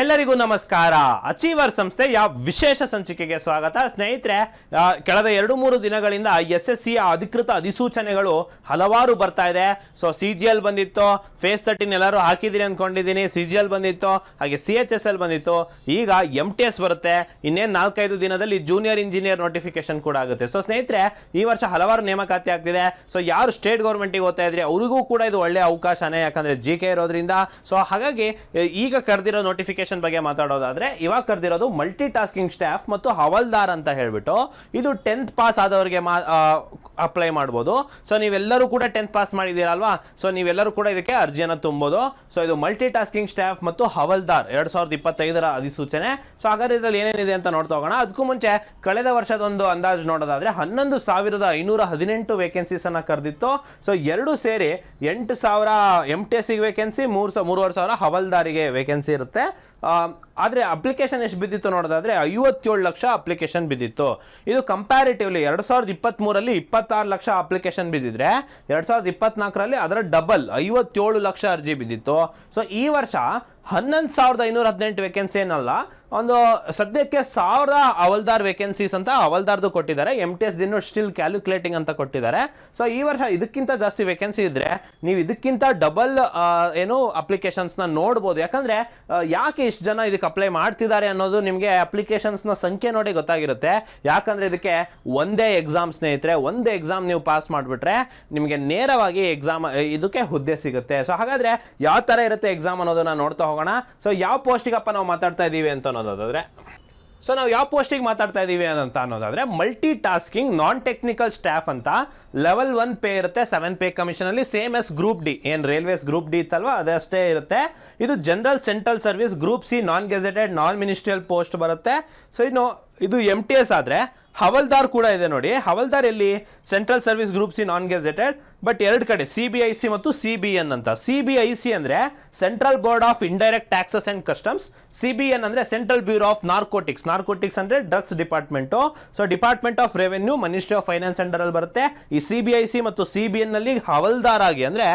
ಎಲ್ಲರಿಗೂ ನಮಸ್ಕಾರ. ಅಚೀವರ್ ಸಂಸ್ಥೆಯ ವಿಶೇಷ ಸಂಚಿಕೆಗೆ ಸ್ವಾಗತ. ಸ್ನೇಹಿತರೆ ಕಳೆದ ಎರಡು ಮೂರು ದಿನಗಳಿಂದ ಎಸ್ ಎಸ್ ಸಿ ಅಧಿಕೃತ ಅಧಿಸೂಚನೆಗಳು ಹಲವಾರು ಬರ್ತಾ ಇದೆ. ಸೊ ಸಿ ಜಿ ಎಲ್ ಬಂದಿತ್ತು ಫೇಸ್ ತರ್ಟಿನ್ ಎಲ್ಲರೂ ಹಾಕಿದಿರಿ ಅಂದ್ಕೊಂಡಿದ್ದೀನಿ ಸಿ ಜಿ ಎಲ್ ಬಂದಿತ್ತು, ಹಾಗೆ ಸಿ ಎಚ್ ಎಸ್ ಎಲ್ ಬಂದಿತ್ತು. ಈಗ ಎಂ ಟಿ ಎಸ್ ಬರುತ್ತೆ. ಇನ್ನೇನು ನಾಲ್ಕೈದು ದಿನದಲ್ಲಿ ಜೂನಿಯರ್ ಇಂಜಿನಿಯರ್ ನೋಟಿಫಿಕೇಶನ್ ಕೂಡ ಆಗುತ್ತೆ. ಸೊ ಸ್ನೇಹಿತರೆ, ಈ ವರ್ಷ ಹಲವಾರು ನೇಮಕಾತಿ ಆಗ್ತಿದೆ. ಸೊ ಯಾರು ಸ್ಟೇಟ್ ಗೌರ್ಮೆಂಟಿಗೆ ಓದ್ತಾ ಇದ್ರಿ, ಅವರಿಗೂ ಕೂಡ ಇದು ಒಳ್ಳೆ ಅವಕಾಶನೇ. ಯಾಕಂದರೆ ಜಿ ಕೆ ಇರೋದ್ರಿಂದ. ಸೊ ಹಾಗಾಗಿ, ಈಗ ಕರೆದಿರೋ ನೋಟಿಫಿಕೇಶನ್ ಬಗ್ಗೆ ಮಾತಾಡೋದಾದ್ರೆ, ಇವಾಗ ಕರೆದಿರೋದು ಮಲ್ಟಿ ಟಾಸ್ಕಿಂಗ್ ಸ್ಟಾಫ್ ಮತ್ತು ಹವಲ್ದಾರ್ ಅಂತ ಹೇಳ್ಬಿಟ್ಟು ಇದು ಟೆಂತ್ ಪಾಸ್ ಆದವರಿಗೆ ಮಾ ಅಪ್ಲೈ ಮಾಡ್ಬೋದು. ಸೊ ನೀವೆಲ್ಲರೂ ಕೂಡ ಟೆಂತ್ ಪಾಸ್ ಮಾಡಿದ್ದೀರಲ್ವಾ? ಸೊ ನೀವೆಲ್ಲರೂ ಕೂಡ ಇದಕ್ಕೆ ಅರ್ಜಿಯನ್ನು ತುಂಬೋದು. ಸೊ ಇದು ಮಲ್ಟಿ ಟಾಸ್ಕಿಂಗ್ ಸ್ಟಾಫ್ ಮತ್ತು ಹವಲ್ದಾರ್ ಎರಡ್ ಸಾವಿರದ ಇಪ್ಪತ್ತೈದರ ಅಧಿಸೂಚನೆ. ಸೊ ಹಾಗಾದ್ರೆ ಇದರಲ್ಲಿ ಏನೇನಿದೆ ಅಂತ ನೋಡ್ತಾ ಹೋಗೋಣ. ಅದಕ್ಕೂ ಮುಂಚೆ ಕಳೆದ ವರ್ಷದೊಂದು ಅಂದಾಜು ನೋಡೋದಾದ್ರೆ ಹನ್ನೊಂದು ಸಾವಿರದ ಐನೂರ ಹದಿನೆಂಟು ವೇಕೆನ್ಸೀಸ್ ಅನ್ನ ಕರೆದಿತ್ತು. ಸೊ ಎರಡು ಸೇರಿ ಎಂಟು ಸಾವಿರ ಎಂ ಟಿ ಎಸ್ಸಿಗೆ ವೇಕೆನ್ಸಿ ಮೂರು ಸಾವಿರ ಮೂರುವರೆ ಸಾವಿರ ಹವಲ್ದಾರಿಗೆ ವೇಕೆನ್ಸಿ ಇರುತ್ತೆ. ಆದ್ರೆ ಅಪ್ಲಿಕೇಶನ್ ಎಷ್ಟು ಬಿದ್ದಿತ್ತು ನೋಡೋದಾದರೆ ಐವತ್ತೇಳು ಲಕ್ಷ ಅಪ್ಲಿಕೇಶನ್ ಬಿದ್ದಿತ್ತು. ಇದು ಕಂಪ್ಯಾರಿಟಿವ್ಲಿ ಎರಡು ಸಾವಿರದ ಇಪ್ಪತ್ತ್ಮೂರಲ್ಲಿ ಇಪ್ಪತ್ತಾರು ಲಕ್ಷ ಅಪ್ಲಿಕೇಶನ್ ಬಿದ್ದಿದ್ರೆ ಎರಡು ಸಾವಿರದ ಇಪ್ಪತ್ನಾಲ್ಕರಲ್ಲಿ ಅದರ ಡಬಲ್ ಐವತ್ತೇಳು ಲಕ್ಷ ಅರ್ಜಿ ಬಿದ್ದಿತ್ತು. ಸೊ ಈ ವರ್ಷ ಹನ್ನೊಂದು ಸಾವಿರದ ಐನೂರ ಹದಿನೆಂಟು ವೇಕೆನ್ಸಿ ಏನಲ್ಲ, ಒಂದು ಸದ್ಯಕ್ಕೆ ಸಾವಿರ ಅವಲ್ದಾರ್ ವೇಕೆನ್ಸೀಸ್ ಅಂತ ಅವಲ್ದಾರ್ದು ಕೊಟ್ಟಿದ್ದಾರೆ. ಎಂ ಟಿ ಎಸ್ ದಿನ ಸ್ಟಿಲ್ ಕ್ಯಾಲ್ಕುಲೇಟಿಂಗ್ ಅಂತ ಕೊಟ್ಟಿದ್ದಾರೆ. ಸೊ ಈ ವರ್ಷ ಇದಕ್ಕಿಂತ ಜಾಸ್ತಿ ವೇಕೆನ್ಸಿ ಇದ್ರೆ ನೀವು ಇದಕ್ಕಿಂತ ಡಬಲ್ ಏನು ಅಪ್ಲಿಕೇಶನ್ಸ್ನ ನೋಡ್ಬೋದು. ಯಾಕಂದ್ರೆ ಯಾಕೆ ಇಷ್ಟು ಜನ ಇದಕ್ಕೆ ಅಪ್ಲೈ ಮಾಡ್ತಿದ್ದಾರೆ ಅನ್ನೋದು ನಿಮಗೆ ಅಪ್ಲಿಕೇಶನ್ಸ್ನ ಸಂಖ್ಯೆ ನೋಡಿ ಗೊತ್ತಾಗಿರುತ್ತೆ. ಯಾಕಂದ್ರೆ ಇದಕ್ಕೆ ಒಂದೇ ಎಕ್ಸಾಮ್ ಸ್ನೇಹಿತರೆ, ಒಂದೇ ಎಕ್ಸಾಮ್ ನೀವು ಪಾಸ್ ಮಾಡಿಬಿಟ್ರೆ ನಿಮಗೆ ನೇರವಾಗಿ ಎಕ್ಸಾಮ್ ಇದಕ್ಕೆ ಹುದ್ದೆ ಸಿಗುತ್ತೆ. ಸೊ ಹಾಗಾದ್ರೆ ಯಾವ ಥರ ಇರುತ್ತೆ ಎಕ್ಸಾಮ್ ಅನ್ನೋದನ್ನ ನೋಡ್ತಾ ಹೋಗೋಣ. ಸೊ ಯಾವ ಪೋಸ್ಟಿಗಪ್ಪ ನಾವು ಮಾತಾಡ್ತಾ ಇದ್ದೀವಿ ಅಂತ ಅನ್ನೋದಾದ್ರೆ ಸೊ ನಾವು ಯಾವ ಪೋಸ್ಟಿಗೆ ಮಾತಾಡ್ತಾ ಇದ್ದೀವಿ ಅಂತ ಅನ್ನೋದಾದ್ರೆ multi tasking non technical staff ಅಂತ ಲೆವೆಲ್ ಒನ್ ಪೇ ಇರುತ್ತೆ ಸೆವೆನ್ ಪೇ ಕಮಿಷನಲ್ಲಿ ಸೇಮ್ ಎಸ್ ಗ್ರೂಪ್ ಡಿ ಏನು ರೈಲ್ವೇಸ್ ಗ್ರೂಪ್ ಡಿ ಇತ್ತಲ್ವ? ಅದಷ್ಟೇ ಇರುತ್ತೆ. ಇದು general central service group C non gazetted non ministerial post ಬರುತ್ತೆ. ಸೊ ಇನ್ನು ಇದು ಎಂ ಟಿ ಎಸ್ ಆದರೆ ಹವಲ್ದಾರ್ ಕೂಡ ಇದೆ ನೋಡಿ. ಹವಲ್ದಾರ್ ಎಲ್ಲಿ? Central service groups in non gazetted but ಎರಡು ಕಡೆ ಸಿ ಬಿ ಐ ಸಿ ಮತ್ತು ಸಿ ಬಿ ಎನ್ ಅಂತ. ಸಿ ಬಿ ಐ ಸಿ ಅಂದರೆ central board of indirect taxes and customs C B N ಅಂದರೆ central bureau of narcotics narcotics ಅಂದರೆ drugs department so department of revenue ministry of finance ಅಂಡರಲ್ಲಿ ಬರುತ್ತೆ. ಈ C B I C ಮತ್ತು C B ಎನ್ನಲ್ಲಿ ಹವಲ್ದಾರ್ ಆಗಿ ಅಂದರೆ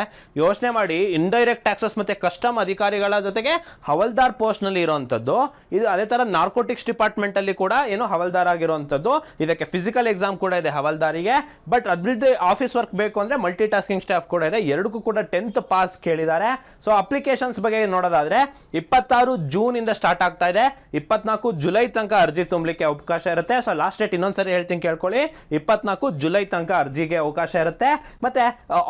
ಯೋಚನೆ ಮಾಡಿ ಇಂಡೈರೆಕ್ಟ್ ಟ್ಯಾಕ್ಸಸ್ ಮತ್ತು ಕಸ್ಟಮ್ ಅಧಿಕಾರಿಗಳ ಜೊತೆಗೆ ಹವಲ್ದಾರ್ ಪೋಸ್ಟ್ನಲ್ಲಿ ಇರೋವಂಥದ್ದು ಇದು ಅದೇ ಥರ ನಾರ್ಕೋಟಿಕ್ಸ್ ಡಿಪಾರ್ಟ್ಮೆಂಟಲ್ಲಿ ಕೂಡ ಏನು ಹವಲ್ದಾರ್ ಆಗಿರುವಂಥದ್ದು ಇದಕ್ಕೆ ಫಿಸಿಕಲ್ ಎಕ್ಸಾಮ್ ಕೂಡ ಇದೆ ಹವಲ್ದಾರಿಗೆ. ಬಟ್ ಅದ್ಬಿಟ್ಟು ಆಫೀಸ್ ವರ್ಕ್ ಬೇಕು ಅಂದರೆ ಮಲ್ಟಿ ಟಾಸ್ಕಿಂಗ್ ಸ್ಟಾಫ್ ಕೂಡ ಇದೆ. ಎರಡಕ್ಕೂ ಕೂಡ ಟೆಂತ್ ಪಾಸ್ ಕೇಳಿದ್ದಾರೆ. ಸೊ ಅಪ್ಲಿಕೇಶನ್ಸ್ ಬಗ್ಗೆ ನೋಡೋದಾದ್ರೆ, ಇಪ್ಪತ್ತಾರು ಇಂದ ಸ್ಟಾರ್ಟ್ ಆಗ್ತಾ ಇದೆ. ಇಪ್ಪತ್ನಾಲ್ಕು ಜುಲೈ ತನಕ ಅರ್ಜಿ ತುಂಬಲಿಕ್ಕೆ ಅವಕಾಶ ಇರುತ್ತೆ. ಸೊ ಲಾಸ್ಟ್ ಡೇಟ್ ಇನ್ನೊಂದ್ಸರಿ ಹೇಳ್ತೀನಿ ಕೇಳ್ಕೊಳ್ಳಿ. ಇಪ್ಪತ್ನಾಲ್ಕು ಜುಲೈ ತನಕ ಅರ್ಜಿಗೆ ಅವಕಾಶ ಇರುತ್ತೆ. ಮತ್ತೆ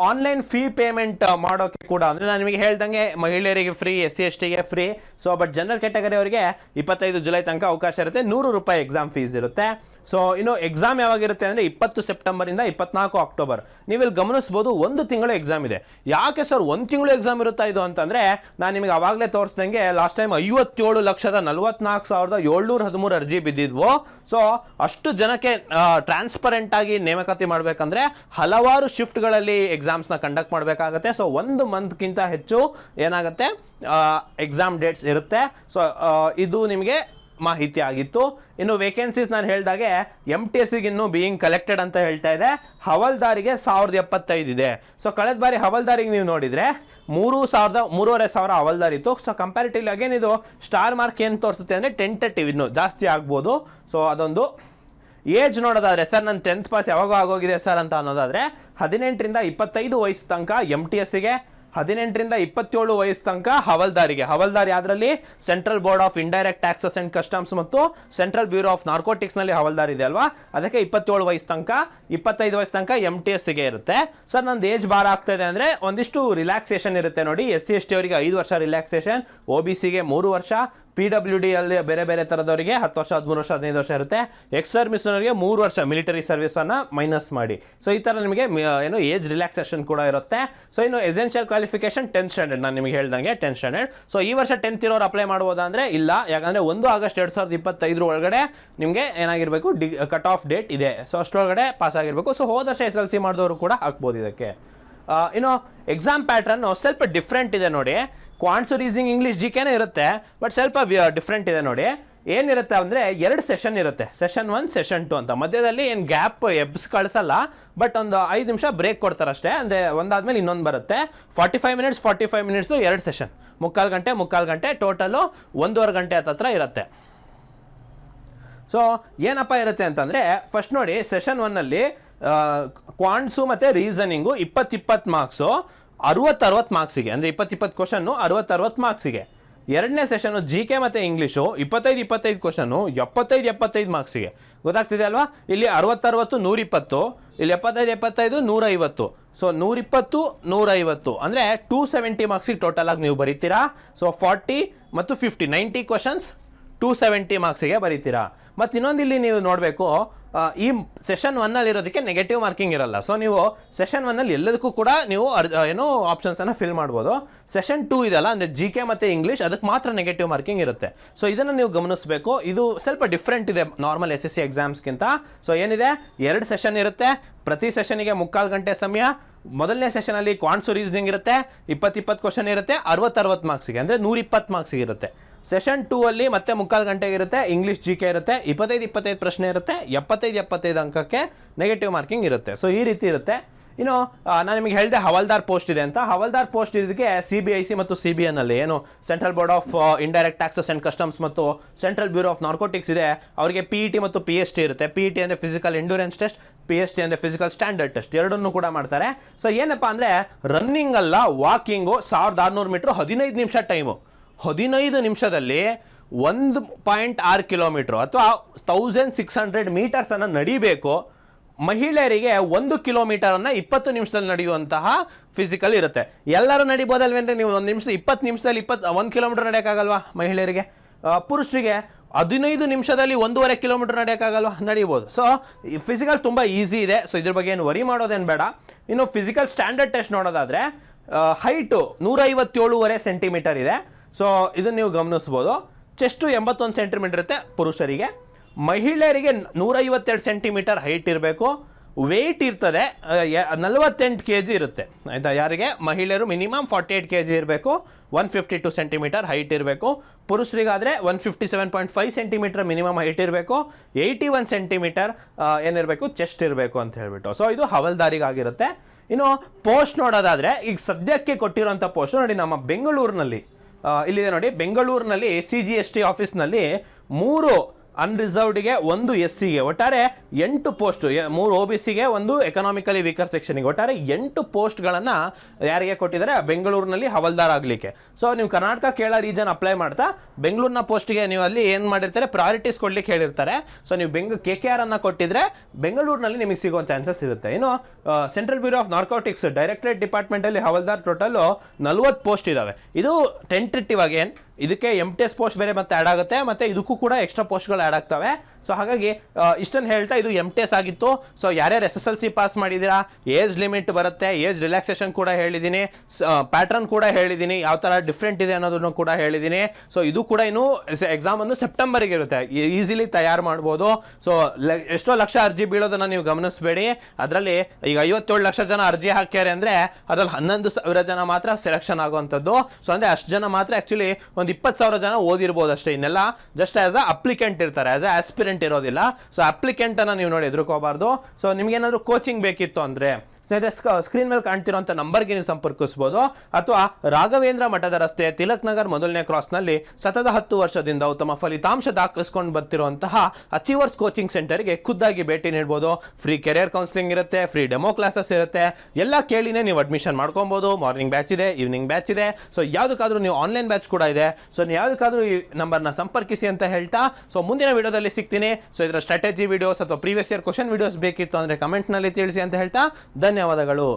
ಆನ್ಲೈನ್ ಫೀ ಪೇಮೆಂಟ್ ಮಾಡೋಕೆ ಕೂಡ, ಅಂದ್ರೆ ನಾನು ನಿಮಗೆ ಹೇಳ್ದಂಗೆ ಮಹಿಳೆಯರಿಗೆ ಫ್ರೀ ಎಸ್ ಸಿ ಎಸ್ ಟಿಗೆ free so but general category ಅವರಿಗೆ ಇಪ್ಪತ್ತೈದು ಜುಲೈ ತನಕ ಅವಕಾಶ ಇರುತ್ತೆ. ನೂರು ರೂಪಾಯಿ ಎಕ್ಸಾಮ್ ಫೀಸ್ ಇರುತ್ತೆ. ಸೊ ಇನ್ನು ಎಕ್ಸಾಮ್ ಯಾವಾಗಿರುತ್ತೆ ಅಂದರೆ ಇಪ್ಪತ್ತು ಸೆಪ್ಟೆಂಬರಿಂದ ಇಪ್ಪತ್ನಾಲ್ಕು ಅಕ್ಟೋಬರ್ ನೀವು ಇಲ್ಲಿ ಗಮನಿಸ್ಬೋದು ಒಂದು ತಿಂಗಳು ಎಕ್ಸಾಮ್ ಇದೆ. ಯಾಕೆ ಸರ್ ಒಂದು ತಿಂಗಳು ಎಕ್ಸಾಮ್ ಇರುತ್ತಾ ಇದು ಅಂತಂದರೆ, ನಾನು ನಿಮಗೆ ಆವಾಗಲೇ ತೋರಿಸ್ದಂಗೆ ಲಾಸ್ಟ್ ಟೈಮ್ ಐವತ್ತೇಳು ಲಕ್ಷದ ನಲವತ್ನಾಲ್ಕು ಸಾವಿರದ ಏಳ್ನೂರ ಹದಿಮೂರು ಅರ್ಜಿ ಬಿದ್ದಿದ್ವು. ಸೊ ಅಷ್ಟು ಜನಕ್ಕೆ ಟ್ರಾನ್ಸ್ಪರೆಂಟ್ ಆಗಿ ನೇಮಕಾತಿ ಮಾಡಬೇಕಂದ್ರೆ ಹಲವಾರು ಶಿಫ್ಟ್ಗಳಲ್ಲಿ ಎಕ್ಸಾಮ್ಸ್ನ ಕಂಡಕ್ಟ್ ಮಾಡಬೇಕಾಗತ್ತೆ. ಸೊ ಒಂದು ಮಂತ್ಗಿಂತ ಹೆಚ್ಚು ಏನಾಗುತ್ತೆ? ಎಕ್ಸಾಮ್ ಡೇಟ್ಸ್ ಇರುತ್ತೆ. ಸೊ ಇದು ನಿಮಗೆ ಮಾಹಿತಿ ಆಗಿತ್ತು. ಇನ್ನು ವೇಕೆನ್ಸೀಸ್ ನಾನು ಹೇಳಿದಾಗೆ ಎಂ ಟಿ ಎಸ್ ಇನ್ನು ಬೀಯಿಂಗ್ ಕಲೆಕ್ಟೆಡ್ ಅಂತ ಹೇಳ್ತಾ ಇದೆ. ಹವಲ್ದಾರಿಗೆ ಸಾವಿರದ ಎಪ್ಪತ್ತೈದು ಇದೆ. ಸೊ ಕಳೆದ ಬಾರಿ ಹವಲ್ದಾರಿಗೆ ನೀವು ನೋಡಿದರೆ ಮೂರು ಸಾವಿರದ, ಮೂರುವರೆ ಸಾವಿರ ಹವಲ್ದಾರ್ ಇತ್ತು. ಸೊ ಕಂಪ್ಯಾರಿಟಿವ್ಲಿ ಅಗೇನ್ ಇದು ಸ್ಟಾರ್ ಮಾರ್ಕ್ ಏನು ತೋರಿಸುತ್ತೆ ಅಂದರೆ ಟೆಂಟೇಟಿವ್ ಇನ್ನು ಜಾಸ್ತಿ ಆಗ್ಬೋದು. ಸೊ ಅದೊಂದು ಏಜ್ ನೋಡೋದಾದ್ರೆ ಸರ್ ನನ್ನ ಟೆಂತ್ ಪಾಸ್ ಯಾವಾಗ ಆಗೋಗಿದೆ ಸರ್ ಅಂತ ಅನ್ನೋದಾದ್ರೆ ಹದಿನೆಂಟರಿಂದ ಇಪ್ಪತ್ತೈದು ವಯಸ್ಸು ತನಕ ಎಂ ಟಿ ಎಸ್ಸಿಗೆ ಹದಿನೆಂಟರಿಂದ ಇಪ್ಪತ್ತೇಳು ವಯಸ್ಸು ತನಕ ಹವಲ್ದಾರಿಗೆ. ಹವಲ್ದಾರ್ ಅದರಲ್ಲಿ central board of indirect taxes and customs ಮತ್ತು ಸೆಂಟ್ರಲ್ ಬ್ಯೂರೋ ಆಫ್ ನಾರ್ಕೋಟಿಕ್ಸ್ನಲ್ಲಿ ಹವಲ್ದಾರ್ ಇದೆ ಅಲ್ವಾ? ಅದಕ್ಕೆ ಇಪ್ಪತ್ತೇಳು ವಯಸ್ಸು ತನಕ, ಇಪ್ಪತ್ತೈದು ವಯಸ್ಸು ತನಕ ಎಂ ಟಿ ಎಸ್ಗೆ ಇರುತ್ತೆ. ಸರ್, ನಂದು ಏಜ್ ಬಾರ ಆಗ್ತಾಯಿದೆ ಅಂದರೆ ಒಂದಿಷ್ಟು ರಿಲ್ಯಾಕ್ಸೇಷನ್ ಇರುತ್ತೆ ನೋಡಿ. ಎಸ್ ಸಿ ಎಸ್ ಟಿ ಅವರಿಗೆ ಐದು ವರ್ಷ ರಿಲ್ಯಾಕ್ಸೇಷನ್ ಒ ಬಿ ಸಿಗೆ ಮೂರು ವರ್ಷ ಪಿ ಡಬ್ಲ್ಯೂ ಡಿ ಅಲ್ಲಿ ಬೇರೆ ಬೇರೆ ಥರದವರಿಗೆ ಹತ್ತು ವರ್ಷ, ಹದಿಮೂರು ವರ್ಷ, ಹದಿನೈದು ವರ್ಷ ಇರುತ್ತೆ. ಎಕ್ಸ್ ಸರ್ವಿಸ್ನವರಿಗೆ ಮೂರು ವರ್ಷ ಮಿಲಿಟರಿ ಸರ್ವಿಸನ್ನು ಮೈನಸ್ ಮಾಡಿ. ಸೊ ಈ ಥರ ನಿಮಗೆ ಏನು ಏಜ್ ರಿಲ್ಯಾಕ್ಸೇಷನ್ ಕೂಡ ಇರುತ್ತೆ. ಸೊ ಇನ್ನು ಎಸೆನ್ಷಿಯಲ್ ಕ್ವಾಲಿಫಿಕೇಶನ್ ಟೆಂತ್ ಸ್ಟ್ಯಾಂಡರ್ಡ್ ನಾನು ನಿಮಗೆ ಹೇಳ್ದಂಗೆ ಟೆಂತ್ ಸ್ಟ್ಯಾಂಡರ್ಡ್ ಸೊ ಈ ವರ್ಷ ಟೆಂತ್ ಇರೋರು ಅಪ್ಲೈ ಮಾಡ್ಬೋದಾ ಅಂದರೆ ಇಲ್ಲ. ಯಾಕಂದರೆ ಒಂದು ಆಗಸ್ಟ್ ಎರಡು ಸಾವಿರದ ಇಪ್ಪತ್ತೈದರ ಒಳಗಡೆ ನಿಮಗೆ ಏನಾಗಿರಬೇಕು, ಡಿ ಕಟ್ ಆಫ್ ಡೇಟ್ ಇದೆ. ಸೊ ಅಷ್ಟರೊಳಗಡೆ ಪಾಸ್ ಆಗಿರಬೇಕು. ಸೊ ಹೋದ ವರ್ಷ ಎಸ್ ಎಲ್ ಸಿ ಮಾಡಿದವರು ಕೂಡ ಹಾಕ್ಬೋದು ಇದಕ್ಕೆ. ಇನ್ನು ಎಕ್ಸಾಮ್ ಪ್ಯಾಟ್ರನ್ ಸ್ವಲ್ಪ ಡಿಫ್ರೆಂಟ್ ಇದೆ ನೋಡಿ. ಕ್ವಾಂಟ್ಸ್ ರೀಸನಿಂಗ್ ಇಂಗ್ಲೀಷ್ ಜಿ ಕೆನೇ ಇರುತ್ತೆ ಬಟ್ ಸ್ವಲ್ಪ ಡಿಫ್ರೆಂಟ್ ಇದೆ ನೋಡಿ. ಏನಿರುತ್ತೆ ಅಂದರೆ ಎರಡು ಸೆಷನ್ ಇರುತ್ತೆ. ಸೆಷನ್ ಒನ್ ಸೆಷನ್ ಟು ಅಂತ. ಮಧ್ಯದಲ್ಲಿ ಏನು ಗ್ಯಾಪ್ ಎಬ್ಸ್ ಕಳಿಸಲ್ಲ ಬಟ್ ಒಂದು ಐದು ನಿಮಿಷ ಬ್ರೇಕ್ ಕೊಡ್ತಾರೆ ಅಷ್ಟೇ ಅಂದರೆ ಒಂದಾದ್ಮೇಲೆ ಇನ್ನೊಂದು ಬರುತ್ತೆ. Forty five minutes forty five minutes ಎರಡು ಸೆಷನ್ ಮುಕ್ಕಾಲು ಗಂಟೆ ಮುಕ್ಕಾಲು ಗಂಟೆ ಟೋಟಲು ಒಂದೂವರೆ ಗಂಟೆ ಹತ್ತತ್ರ ಇರುತ್ತೆ. ಸೊ ಏನಪ್ಪ ಇರುತ್ತೆ ಅಂತಂದರೆ ಫಸ್ಟ್ ನೋಡಿ ಸೆಷನ್ ಒನ್ನಲ್ಲಿ ಕ್ವಾಂಟ್ಸು ಮತ್ತು ರೀಸನಿಂಗು ಇಪ್ಪತ್ತಿಪ್ಪತ್ತು ಇಪ್ಪತ್ತು ಮಾರ್ಕ್ಸು ಅರವತ್ತು ಅರವತ್ತು ಮಾರ್ಕ್ಸಿಗೆ, ಅಂದರೆ ಇಪ್ಪತ್ತು ಇಪ್ಪತ್ತು ಕ್ವಶನ್ನು ಅರವತ್ತು ಮಾರ್ಕ್ಸಿಗೆ. ಎರಡನೇ ಸೆಷನು ಜಿ ಕೆ ಮತ್ತು ಇಂಗ್ಲೀಷು ಇಪ್ಪತ್ತೈದು ಇಪ್ಪತ್ತೈದು ಕ್ವಶನು ಎಪ್ಪತ್ತೈದು ಎಪ್ಪತ್ತೈದು ಮಾರ್ಕ್ಸಿಗೆ. ಗೊತ್ತಾಗ್ತಿದೆ ಅಲ್ವಾ? ಇಲ್ಲಿ ಅರವತ್ತರವತ್ತು, ನೂರಿಪ್ಪತ್ತು, ಇಲ್ಲಿ ಎಪ್ಪತ್ತೈದು ಎಪ್ಪತ್ತೈದು, ನೂರೈವತ್ತು. ಸೊ ನೂರಿಪ್ಪತ್ತು, ನೂರೈವತ್ತು. ಅಂದರೆ ಟೂ ಸೆವೆಂಟಿ ಮಾರ್ಕ್ಸಿಗೆ ಟೋಟಲ್ ಆಗಿ ನೀವು ಬರೀತೀರಾ? ಸೊ ಫಾರ್ಟಿ ಮತ್ತು fifty ninety questions two seventy ಮಾರ್ಕ್ಸಿಗೆ ಬರೀತೀರಾ? ಮತ್ತು ಇನ್ನೊಂದು ಇಲ್ಲಿ ನೀವು ನೋಡಬೇಕು ಈ ಸೆಷನ್ ಒನ್ನಲ್ಲಿ ಇರೋದಕ್ಕೆ ನೆಗೆಟಿವ್ ಮಾರ್ಕಿಂಗ್ ಇರಲ್ಲ. ಸೊ ನೀವು ಸೆಷನ್ ಒನ್ನಲ್ಲಿ ಎಲ್ಲದಕ್ಕೂ ಕೂಡ ನೀವು ಅರ್ ಏನೋ ಆಪ್ಷನ್ಸನ್ನು ಫಿಲ್ ಮಾಡ್ಬೋದು. ಸೆಷನ್ ಟೂ ಇದೆಲ್ಲ ಅಂದರೆ ಜಿ ಕೆ ಮತ್ತು ಇಂಗ್ಲೀಷ್ ಅದಕ್ಕೆ ಮಾತ್ರ ನೆಗೆಟಿವ್ ಮಾರ್ಕಿಂಗ್ ಇರುತ್ತೆ. ಸೊ ಇದನ್ನು ನೀವು ಗಮನಿಸಬೇಕು. ಇದು ಸ್ವಲ್ಪ ಡಿಫ್ರೆಂಟ್ ಇದೆ ನಾರ್ಮಲ್ ಎಸ್ ಎಸ್ ಸಿ ಎಕ್ಸಾಮ್ಸ್ಗಿಂತ ಸೊ ಏನಿದೆ? ಎರಡು ಸೆಷನ್ ಇರುತ್ತೆ. ಪ್ರತಿ ಸೆಷನಿಗೆ ಮುಕ್ಕಾಲು ಗಂಟೆ ಸಮಯ. ಮೊದಲನೇ ಸೆಷನಲ್ಲಿ ಕ್ವಾಂಟ್ಸು ರೀಸನಿಂಗ್ ಇರುತ್ತೆ. ಇಪ್ಪತ್ತಿಪ್ಪತ್ತು ಇಪ್ಪತ್ತು ಕ್ವಶನ್ ಇರುತ್ತೆ. ಅರವತ್ತರವತ್ತು ಅರವತ್ತು ಮಾರ್ಕ್ಸಿಗೆ ಅಂದರೆ ನೂರಿಪ್ಪತ್ತು ಮಾರ್ಕ್ಸಿಗೆ ಇರುತ್ತೆ. ಸೆಷನ್ ಟೂ ಅಲ್ಲಿ ಮತ್ತೆ ಮುಕ್ಕಾಲು ಗಂಟೆಗೆ ಇರುತ್ತೆ ಇಂಗ್ಲೀಷ್ ಜಿ ಕೆ ಇರುತ್ತೆ, ಇಪ್ಪತ್ತೈದು ಇಪ್ಪತ್ತೈದು ಪ್ರಶ್ನೆ ಇರುತ್ತೆ, ಎಪ್ಪತ್ತೈದು ಎಪ್ಪತ್ತೈದು ಅಂಕಕ್ಕೆ ನೆಗೆಟಿವ್ ಮಾರ್ಕಿಂಗ್ ಇರುತ್ತೆ. ಸೊ ಈ ರೀತಿ ಇರುತ್ತೆ. ಇನ್ನು ನಾನು ನಿಮಗೆ ಹೇಳಿದೆ ಹವಾಲ್ದಾರ್ ಪೋಸ್ಟ್ ಇದೆ ಅಂತ. ಹವಾಲ್ದಾರ್ ಪೋಸ್ಟ್ ಇದಕ್ಕೆ ಸಿ ಬಿ ಐ ಸಿ ಮತ್ತು ಸಿ ಬಿ ಎನ್ನಲ್ಲಿ ಏನು central board of indirect taxes and customs ಮತ್ತು ಸೆಂಟ್ರಲ್ ಬ್ಯೂರೋ ಆಫ್ ನಾರ್ಕೋಟಿಕ್ಸ್ ಇದೆ. ಅವರಿಗೆ ಪಿ ಇ ಟಿ ಮತ್ತು ಪಿ ಎಸ್ ಟಿ ಇರುತ್ತೆ. ಪಿ ಇ ಟಿ ಅಂದರೆ physical endurance test P S T ಅಂದರೆ ಫಿಸಿಕಲ್ ಸ್ಟ್ಯಾಂಡರ್ಡ್ ಟೆಸ್ಟ್ ಎರಡನ್ನೂ ಕೂಡ ಮಾಡ್ತಾರೆ. ಸೊ ಏನಪ್ಪ ಅಂದರೆ ರನ್ನಿಂಗ್ ಅಲ್ಲ ವಾಕಿಂಗು ಸಾವಿರದ ಆರುನೂರು ಮೀಟ್ರ್ ಹದಿನೈದು ನಿಮಿಷ ಟೈಮು ಹದಿನೈದು ನಿಮಿಷದಲ್ಲಿ ಒಂದು ಪಾಯಿಂಟ್ ಆರು ಕಿಲೋಮೀಟ್ರು ಅಥವಾ ತೌಸಂಡ್ ಸಿಕ್ಸ್ ಹಂಡ್ರೆಡ್ ಮೀಟರ್ಸನ್ನು ನಡಿಬೇಕು. ಮಹಿಳೆಯರಿಗೆ ಒಂದು ಕಿಲೋಮೀಟರನ್ನು ಇಪ್ಪತ್ತು ನಿಮಿಷದಲ್ಲಿ ನಡೆಯುವಂತಹ ಫಿಸಿಕಲ್ ಇರುತ್ತೆ. ಎಲ್ಲರೂ ನಡಿಬೋದಲ್ವೇನ್ರಿ? ನೀವು ಒಂದು ನಿಮಿಷ, ಇಪ್ಪತ್ತು ನಿಮಿಷದಲ್ಲಿ ಇಪ್ಪತ್ತು ಒಂದು ಕಿಲೋಮೀಟರ್ ನಡೆಯೋಕ್ಕಾಗಲ್ವಾ ಮಹಿಳೆಯರಿಗೆ? ಪುರುಷರಿಗೆ ಹದಿನೈದು ನಿಮಿಷದಲ್ಲಿ ಒಂದೂವರೆ ಕಿಲೋಮೀಟರ್ ನಡೆಯೋಕ್ಕಾಗಲ್ವಾ? ನಡೀಬೋದು. ಸೊ ಫಿಸಿಕಲ್ ತುಂಬ ಈಸಿ ಇದೆ. ಸೊ ಇದ್ರ ಬಗ್ಗೆ ಏನು ವರಿ ಮಾಡೋದೇನು ಬೇಡ. ಇನ್ನು ಫಿಸಿಕಲ್ ಸ್ಟ್ಯಾಂಡರ್ಡ್ ಟೆಸ್ಟ್ ನೋಡೋದಾದರೆ ಹೈಟು ನೂರೈವತ್ತೇಳುವರೆ ಸೆಂಟಿಮೀಟರ್ ಇದೆ. ಸೊ ಇದನ್ನು ನೀವು ಗಮನಿಸ್ಬೋದು ಚೆಸ್ಟು ಎಂಬತ್ತೊಂದು ಸೆಂಟಿಮೀಟರ್ ಇರುತ್ತೆ ಪುರುಷರಿಗೆ. ಮಹಿಳೆಯರಿಗೆ ನೂರೈವತ್ತೆರಡು ಸೆಂಟಿಮೀಟರ್ ಹೈಟ್ ಇರಬೇಕು. ವೆಯ್ಟ್ ಇರ್ತದೆ ನಲವತ್ತೆಂಟು ಕೆ ಜಿ ಇರುತ್ತೆ. ಆಯಿತಾ? ಯಾರಿಗೆ? ಮಹಿಳೆಯರು minimum forty eight K G ಇರಬೇಕು. One fifty two centimetre height ಇರಬೇಕು. ಪುರುಷರಿಗಾದರೆ one fifty seven point five centimetre minimum height ಇರಬೇಕು. ಏಯ್ಟಿ ಒನ್ ಸೆಂಟಿಮೀಟರ್ ಏನಿರಬೇಕು? ಚೆಸ್ಟ್ ಇರಬೇಕು ಅಂತ ಹೇಳ್ಬಿಟ್ಟು. ಸೊ ಇದು ಹವಲ್ದಾರಿಗಾಗಿರುತ್ತೆ. ಇನ್ನು ಪೋಸ್ಟ್ ನೋಡೋದಾದರೆ, ಈಗ ಸದ್ಯಕ್ಕೆ ಕೊಟ್ಟಿರೋಂಥ ಪೋಸ್ಟ್ ನೋಡಿ ನಮ್ಮ ಬೆಂಗಳೂರಿನಲ್ಲಿ. ಇಲ್ಲಿದೆ ನೋಡಿ ಬೆಂಗಳೂರಿನಲ್ಲಿ ಸಿ ಜಿ ಎಸ್ ಟಿ ಆಫೀಸ್ನಲ್ಲಿ ಮೂರು ಅನ್ರಿಸರ್ವ್ಡ್ಗೆ ಒಂದು ಎಸ್ ಸಿಗೆ ಒಟ್ಟಾರೆ ಎಂಟು ಪೋಸ್ಟ್ ಮೂರು ಓ ಬಿ ಸಿಗೆ ಒಂದು ಎಕನಾಮಿಕಲಿ ವೀಕರ್ ಸೆಕ್ಷನ್ಗೆ ಒಟ್ಟಾರೆ ಎಂಟು ಪೋಸ್ಟ್ಗಳನ್ನು ಯಾರಿಗೆ ಕೊಟ್ಟಿದ್ದಾರೆ? ಬೆಂಗಳೂರಿನಲ್ಲಿ ಹವಲ್ದಾರ್ ಆಗಲಿಕ್ಕೆ. ಸೊ ನೀವು ಕರ್ನಾಟಕ ಕೇರಳ ರೀಜನ್ ಅಪ್ಲೈ ಮಾಡ್ತಾ, ಬೆಂಗಳೂರಿನ ಪೋಸ್ಟ್ಗೆ ನೀವು ಅಲ್ಲಿ ಏನು ಮಾಡಿರ್ತಾರೆ? ಪ್ರಯಾರಿಟೀಸ್ ಕೊಡ್ಲಿಕ್ಕೆ ಹೇಳಿರ್ತಾರೆ. ಸೊ ನೀವು ಬೆಂಗ್ ಕೆ ಕೆ ಆರ್ ಅನ್ನು ಕೊಟ್ಟಿದ್ರೆ ಬೆಂಗಳೂರಿನಲ್ಲಿ ನಿಮಗೆ ಸಿಗೋ ಚಾನ್ಸಸ್ ಇರುತ್ತೆ. ಇನ್ನು Central Bureau of Narcotics Directorate ಡಿಪಾರ್ಟ್ಮೆಂಟಲ್ಲಿ Havaldar total ನಲ್ವತ್ತು ಪೋಸ್ಟ್ ಇದಾವೆ. ಇದು ಟೆಂಟೇಟಿವ್ ಆಗಿ ಏನು? ಇದಕ್ಕೆ ಎಂ ಟಿ ಎಸ್ ಪೋಸ್ಟ್ ಬೇರೆ ಮತ್ತೆ ಆ್ಯಡ್ ಆಗುತ್ತೆ, ಮತ್ತು ಇದಕ್ಕೂ ಕೂಡ ಎಕ್ಸ್ಟ್ರಾ ಪೋಸ್ಟ್ಗಳು ಆ್ಯಡ್ ಆಗ್ತವೆ. ಸೊ ಹಾಗಾಗಿ ಇಷ್ಟನ್ನು ಹೇಳ್ತಾ ಇದು ಎಂ ಟಿ ಎಸ್ ಆಗಿತ್ತು. ಸೊ ಯಾರ್ಯಾರು S S L C pass ಮಾಡಿದ್ದೀರಾ ಏಜ್ ಲಿಮಿಟ್ ಬರುತ್ತೆ ಏಜ್ ರಿಲ್ಯಾಕ್ಸೇಷನ್ ಕೂಡ ಹೇಳಿದ್ದೀನಿ ಪ್ಯಾಟರ್ನ್ ಕೂಡ ಹೇಳಿದ್ದೀನಿ ಯಾವ ಥರ ಡಿಫ್ರೆಂಟ್ ಇದೆ ಅನ್ನೋದನ್ನು ಕೂಡ ಹೇಳಿದ್ದೀನಿ ಸೊ ಇದು ಕೂಡ ಇನ್ನು ಎಕ್ಸಾಮ್ ಒಂದು ಸೆಪ್ಟೆಂಬರ್ಗೆ ಇರುತ್ತೆ. ಈಸಿಲಿ ತಯಾರು ಮಾಡ್ಬೋದು. ಸೊ ಎಷ್ಟೋ ಲಕ್ಷ ಅರ್ಜಿ ಬೀಳೋದನ್ನು ನೀವು ಗಮನಿಸಬೇಡಿ. ಅದರಲ್ಲಿ ಈಗ ಐವತ್ತೇಳು ಲಕ್ಷ ಜನ ಅರ್ಜಿ ಹಾಕ್ಯಾರೆ ಅಂದರೆ, ಅದರಲ್ಲಿ ಹನ್ನೊಂದು ಸಾವಿರ ಜನ ಮಾತ್ರ ಸೆಲೆಕ್ಷನ್ ಆಗುವಂಥದ್ದು. ಸೊ ಅಂದರೆ ಅಷ್ಟು ಜನ ಮಾತ್ರ ಆ್ಯಕ್ಚುಲಿ ಒಂದು ಇಪ್ಪತ್ತು ಸಾವಿರ ಜನ ಓದಿರ್ಬೋದು ಅಷ್ಟೇ. ಇನ್ನೆಲ್ಲ ಜಸ್ಟ್ ಆಸ್ ಅ ಅಪ್ಲಿಕೆಂಟ್ ಇರ್ತಾರೆ ಆಸ್ ಅ ಆಸ್ಪಿರೆಂಟ್ ಇರೋದಿಲ್ಲ. ಸೊ ಅಪ್ಲಿಕೆಂಟನ್ನು ನೀವು ನೋಡಿ ಎದುರ್ಕೋಬಾರ್ದು. ಸೊ ನಿಮಗೇನಾದರೂ ಕೋಚಿಂಗ್ ಬೇಕಿತ್ತು ಅಂದರೆ ಸ್ನೇಹಿತರೆ ಸ್ಕ್ರೀನ್ ಮೇಲೆ ಕಾಣ್ತಿರೋಂಥ ನಂಬರ್ಗೆ ನೀವು ಸಂಪರ್ಕಿಸ್ಬೋದು. ಅಥವಾ ರಾಘವೇಂದ್ರ ಮಠದ ರಸ್ತೆ ತಿಲಕ್ ನಗರ್ ಮೊದಲನೇ ಕ್ರಾಸ್ನಲ್ಲಿ ಸತತ ಹತ್ತು ವರ್ಷದಿಂದ ಉತ್ತಮ ಫಲಿತಾಂಶ ದಾಖಲಿಸ್ಕೊಂಡು ಬರ್ತಿರುವಂತಹ ಅಚೀವರ್ಸ್ ಕೋಚಿಂಗ್ ಸೆಂಟರ್ಗೆ ಖುದ್ದಾಗಿ ಭೇಟಿ ನೀಡ್ಬೋದು. ಫ್ರೀ ಕೆರಿಯರ್ ಕೌನ್ಸಿಲಿಂಗ್ ಇರುತ್ತೆ ಫ್ರೀ ಡೆಮೋ ಕ್ಲಾಸಸ್ ಇರುತ್ತೆ. ಎಲ್ಲ ಕೇಳಿನೇ ನೀವು ಅಡ್ಮಿಷನ್ ಮಾಡ್ಕೊಬೋದು. ಮಾರ್ನಿಂಗ್ ಬ್ಯಾಚ್ ಇದೆ ಈವ್ನಿಂಗ್ ಬ್ಯಾಚ್ ಇದೆ. ಸೊ ಯಾವುದಕ್ಕಾದ್ರೂ ನೀವು ಆನ್ಲೈನ್ ಬ್ಯಾಚ್ ಕೂಡ ಇದೆ. ಸೊ ನೀವು ಯಾವುದಕ್ಕಾದ್ರೂ ಈ ನಂಬರ್ನ ಸಂಪರ್ಕಿಸಿ ಅಂತ ಹೇಳ್ತಾ. ಸೊ ಮುಂದಿನ ವಿಡಿಯೋದಲ್ಲಿ ಸಿಗ್ತೀನಿ. ಸೊ ಇದರ ಸ್ಟ್ರಾಟಜಿ ವಿಡಿಯೋಸ್ ಅಥವಾ ಪ್ರೀವಿಯಸ್ ಇಯರ್ ಕ್ವಶನ್ ವಿಡಿಯೋಸ್ ಬೇಕಿತ್ತು ಅಂದರೆ ಕಮೆಂಟ್ನಲ್ಲಿ ತಿಳಿಸಿ ಅಂತ ಹೇಳ್ತಾ. ಧನ್ಯವಾದಗಳು